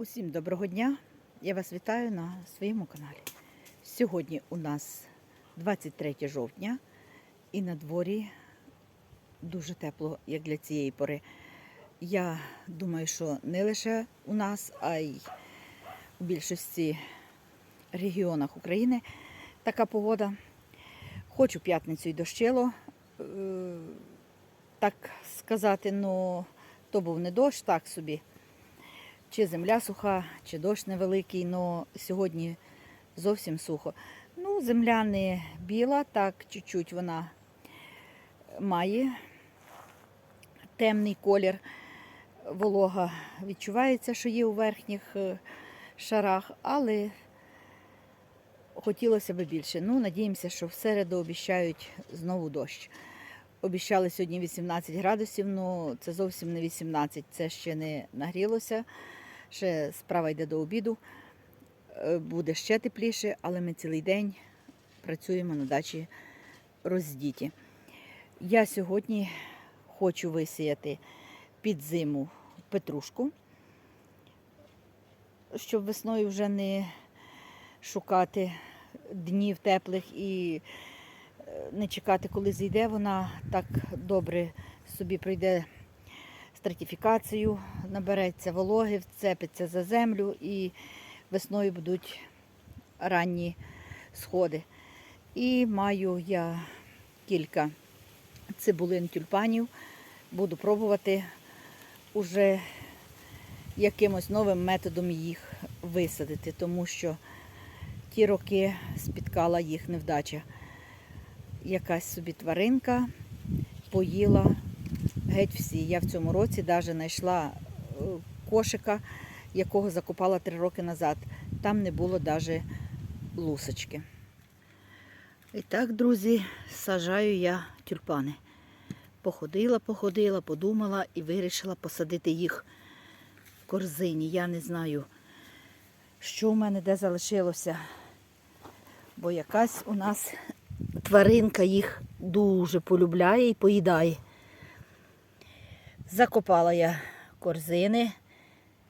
Усім доброго дня! Я вас вітаю на своєму каналі. Сьогодні у нас 23 жовтня і на дворі дуже тепло, як для цієї пори. Я думаю, що не лише у нас, а й у більшості регіонах України така погода. Хоч у п'ятницю й дощило, е, так сказати, ну то був не дощ, так собі чи земля суха, чи дощ невеликий, але сьогодні зовсім сухо. Ну, земля не біла, так чуть-чуть вона має темний колір. Волога відчувається, що є у верхніх е, шарах, але хотілося б більше. Ну, надіємося, що в середу обіщають знову дощ. Обіщали сьогодні 18 градусів, ну це зовсім не 18, це ще не нагрілося. Ще справа йде до обіду. Е, Буде ще тепліше, але ми цілий день працюємо на дачі роздіті. Я сьогодні хочу висіяти під зиму петрушку, щоб весною вже не шукати днів теплих і е, не чекати, коли зійде. Вона так добре собі пройде стратифікацію, набереться вологи, вцепиться за землю і весною будуть ранні сходи. І маю я кілька цибулин тюльпанів. Буду пробувати уже якимось новим методом їх висадити, тому що ті роки спіткала їх невдача. Якась собі тваринка поїла геть всі. Я в цьому році навіть знайшла е, кошика, якого закопала три роки назад. Там не було навіть лусочки. І так, друзі, сажаю я тюльпани. Походила, походила, подумала і вирішила посадити їх в корзині. Я не знаю, що в мене де залишилося, бо якась у нас тваринка їх дуже полюбляє і поїдає. Закопала я корзини.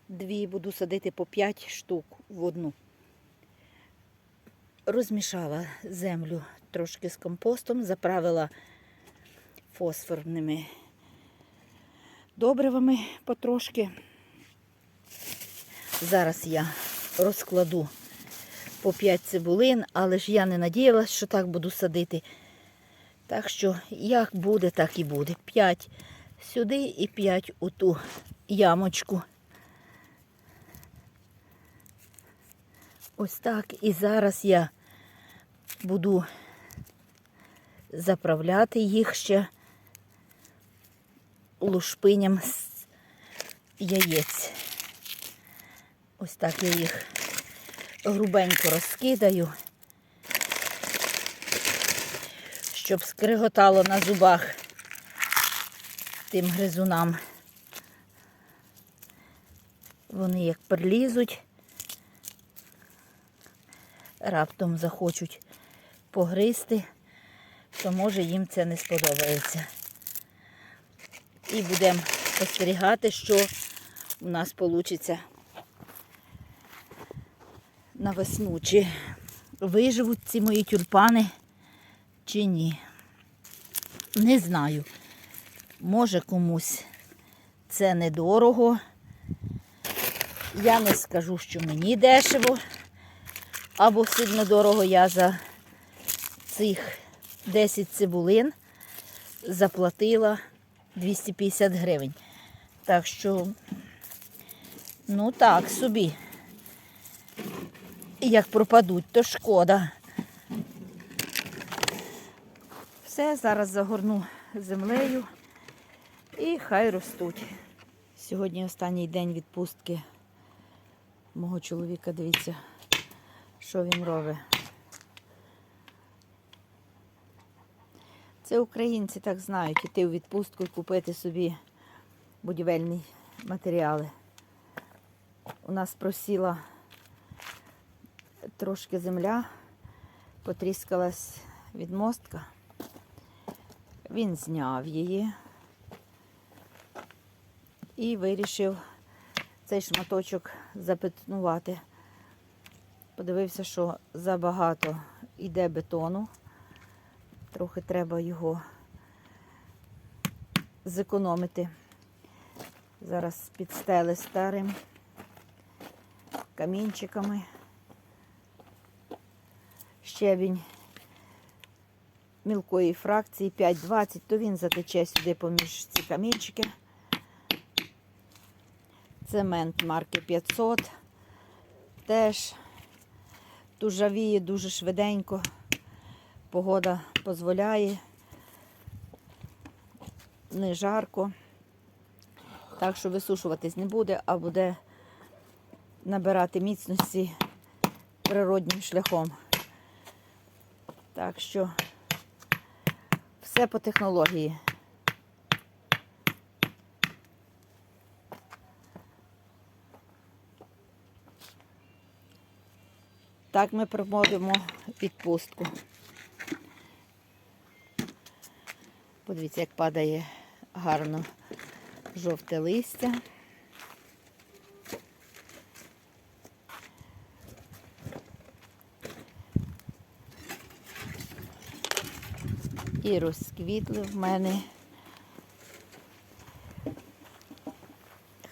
Дві буду садити по 5 штук в одну. Розмішала землю трошки з компостом, заправила фосфорними добривами потрошки. Зараз я розкладу по 5 цибулин, але ж я не надіялась, що так буду садити. Так що, як буде, так і буде. 5 сюди і 5 у ту ямочку. Ось так. І зараз я буду заправляти їх ще лушпиням з яєць. Ось так я їх грубенько розкидаю, щоб скриготало на зубах тим гризунам. Вони як прилізуть, раптом захочуть погризти, то може їм це не сподобається. І будемо спостерігати, що у нас вийде на весну. Чи виживуть ці мої тюльпани, чи ні. Не знаю. Може комусь це недорого. Я не скажу, що мені дешево, або сильно дорого я за цих 10 цибулин заплатила 250 гривень. Так що, ну так собі. Як пропадуть, то шкода. Все, зараз загорну землею. І хай ростуть. Сьогодні останній день відпустки мого чоловіка. Дивіться, що він робить. Це українці так знають, іти у відпустку і купити собі будівельні матеріали. У нас просіла трошки земля, потріскалась від мостка. Він зняв її і вирішив цей шматочок запетнувати. Подивився, що забагато йде бетону. Трохи треба його зекономити. Зараз підстели старим камінчиками. Щебінь мілкої фракції 5,20, то він затече сюди поміж ці камінчики. Цемент марки 500. Теж тужавіє дуже швиденько. Погода дозволяє. Не жарко. Так що висушуватись не буде, а буде набирати міцності природнім шляхом. Так що все по технології. Так ми проводимо відпустку. Подивіться, як падає гарно жовте листя. І розквітли в мене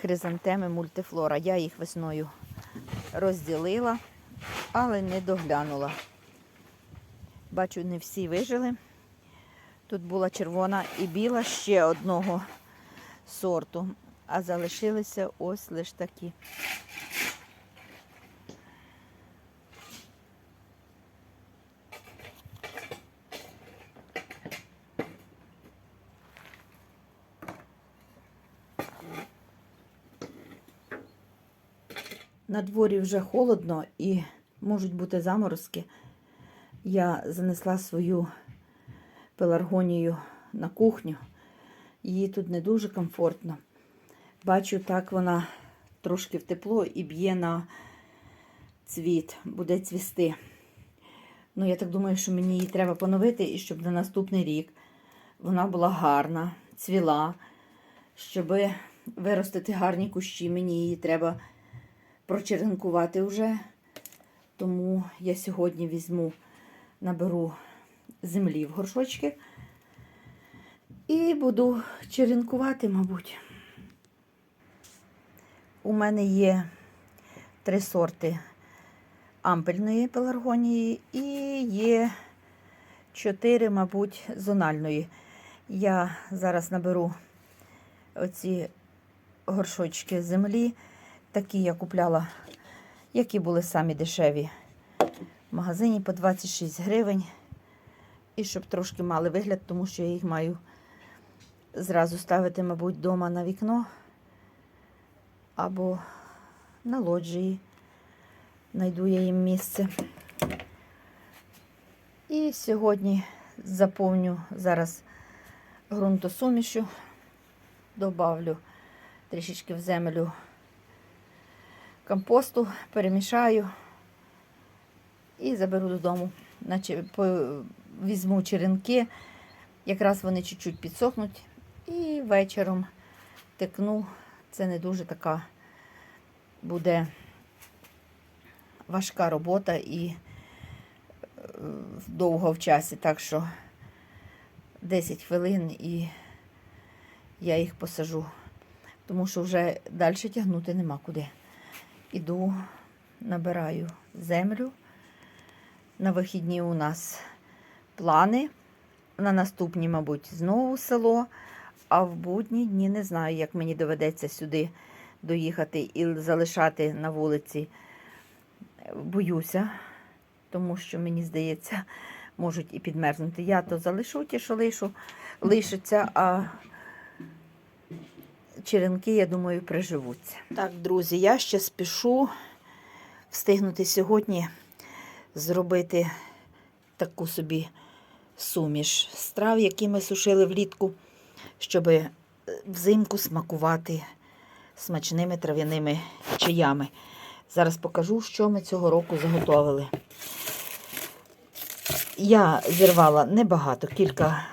хризантеми мультифлора. Я їх весною розділила, але не доглянула. Бачу, не всі вижили. Тут була червона і біла ще одного сорту, а залишилися ось лише такі. На дворі вже холодно і можуть бути заморозки. Я занесла свою пеларгонію на кухню. Їй тут не дуже комфортно. Бачу, так вона трошки в тепло і б'є на цвіт, буде цвісти. Ну, я так думаю, що мені її треба поновити, і щоб на наступний рік вона була гарна, цвіла. Щоб виростити гарні кущі, мені її треба прочеренкувати вже. Тому я сьогодні візьму, наберу землі в горшочки і буду черенкувати, мабуть. У мене є три сорти ампельної пеларгонії і є чотири, мабуть, зональної. Я зараз наберу оці горшочки землі. Такі я купляла, які були самі дешеві в магазині по 26 гривень. І щоб трошки мали вигляд, тому що я їх маю зразу ставити, мабуть, вдома на вікно або на лоджії. Найду я їм місце. І сьогодні заповню зараз ґрунтосумішу, добавлю трішечки в землю компосту, перемішаю і заберу додому. Наче візьму черенки, якраз вони чуть-чуть підсохнуть, і вечором текну. Це не дуже така буде важка робота і е, довго в часі. Так що 10 хвилин і я їх посажу, тому що вже далі тягнути нема куди. Іду, набираю землю. На вихідні у нас плани. На наступні, мабуть, знову село. А в будні дні не знаю, як мені доведеться сюди доїхати і залишати на вулиці. Боюся, тому що мені здається, можуть і підмерзнути. Я то залишу ті, що лишу, лишиться, а черенки, я думаю, приживуться. Так, друзі, я ще спішу встигнути сьогодні зробити таку собі суміш страв, які ми сушили влітку, щоб взимку смакувати смачними трав'яними чаями. Зараз покажу, що ми цього року заготовили. Я зірвала небагато, кілька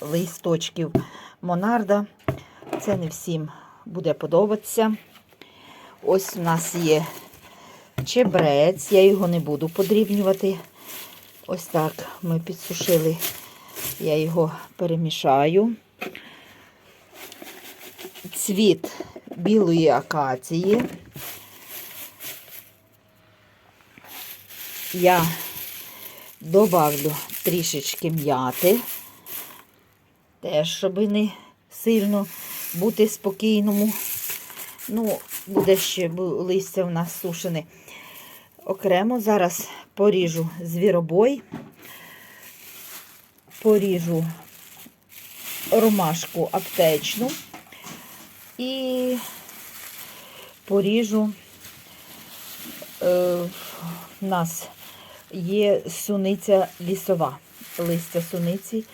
листочків Монарда. Це не всім буде подобатися. Ось у нас є чебрець, я його не буду подрібнювати. Ось так ми підсушили, я його перемішаю. Цвіт білої акації. Я добавлю трішечки м'яти, теж, щоб не сильно бути спокійному. Ну, буде ще листя у нас сушене. Окремо зараз поріжу звіробой, поріжу ромашку аптечну і поріжу. Е, в нас є суниця лісова, листя суниці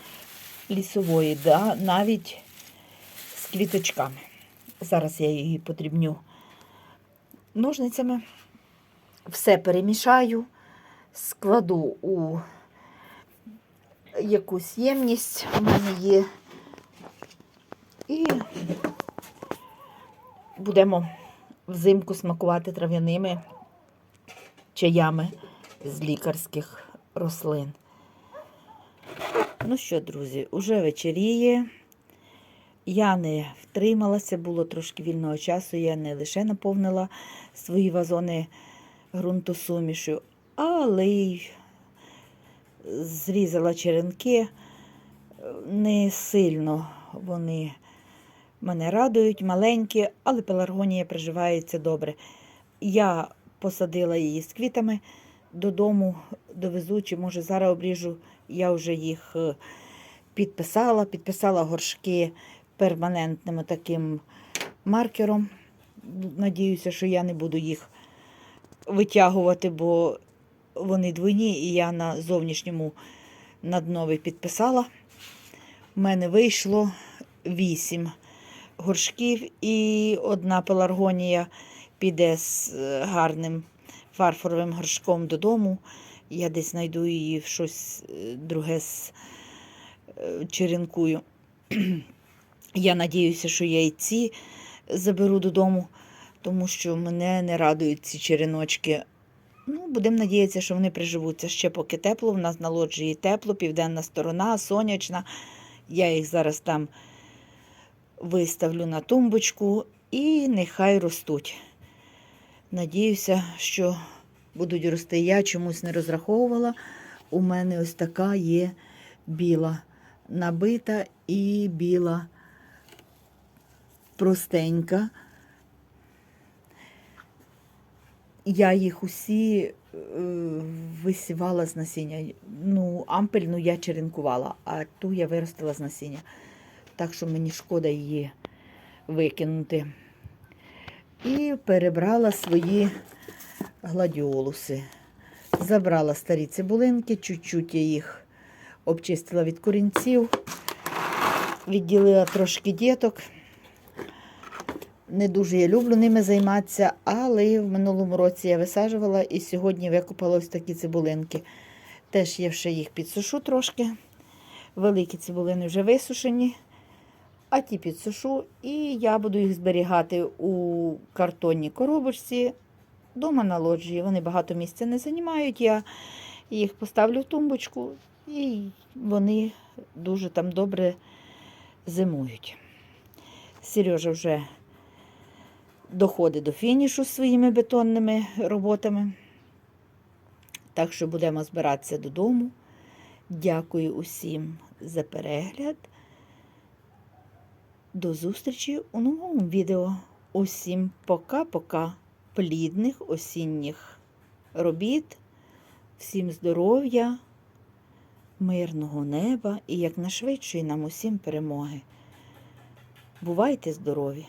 лісової, да, навіть квіточками. Зараз я її подрібню ножницями. Все перемішаю, складу у якусь ємність у мене є. І будемо взимку смакувати трав'яними чаями з лікарських рослин. Ну що, друзі, уже вечеріє. Я не втрималася, було трошки вільного часу. Я не лише наповнила свої вазони ґрунтосумішу, але й зрізала черенки. Не сильно вони мене радують, маленькі, але пеларгонія приживається добре. Я посадила її з квітами додому, довезу, чи може зараз обріжу, я вже їх е, підписала, підписала горшки перманентним таким маркером. Надіюся, що я не буду їх витягувати, бо вони двойні, і я на зовнішньому на днові підписала. У мене вийшло вісім горшків і одна пеларгонія піде з е, гарним фарфоровим горшком додому. Я десь знайду її в щось е, друге з е, черенкую. Я надіюся, що я і ці заберу додому, тому що мене не радують ці череночки. Ну, Будемо надіятися, що вони приживуться ще поки тепло. У нас на лоджії тепло, південна сторона, сонячна. Я їх зараз там виставлю на тумбочку і нехай ростуть. Надіюся, що будуть рости. Я чомусь не розраховувала. У мене ось така є біла набита і біла простенька. Я їх усі е, висівала з насіння. Ну, ампельну я черенкувала, а ту я виростила з насіння. Так що мені шкода її викинути. І перебрала свої гладіолуси. Забрала старі цибулинки, чуть-чуть я їх обчистила від корінців, відділила трошки діток. Не дуже я люблю ними займатися, але в минулому році я висаджувала і сьогодні викопала ось такі цибулинки. Теж я ще їх підсушу трошки. Великі цибулини вже висушені, а ті підсушу, і я буду їх зберігати у картонній коробочці вдома на лоджії. Вони багато місця не займають. Я їх поставлю в тумбочку, і вони дуже там добре зимують. Сережа вже доходить до фінішу своїми бетонними роботами. Так що будемо збиратися додому. Дякую усім за перегляд. До зустрічі у новому відео. Усім пока-пока. Плідних осінніх робіт, всім здоров'я, мирного неба і якнайшвидшої нам усім перемоги. Бувайте здорові!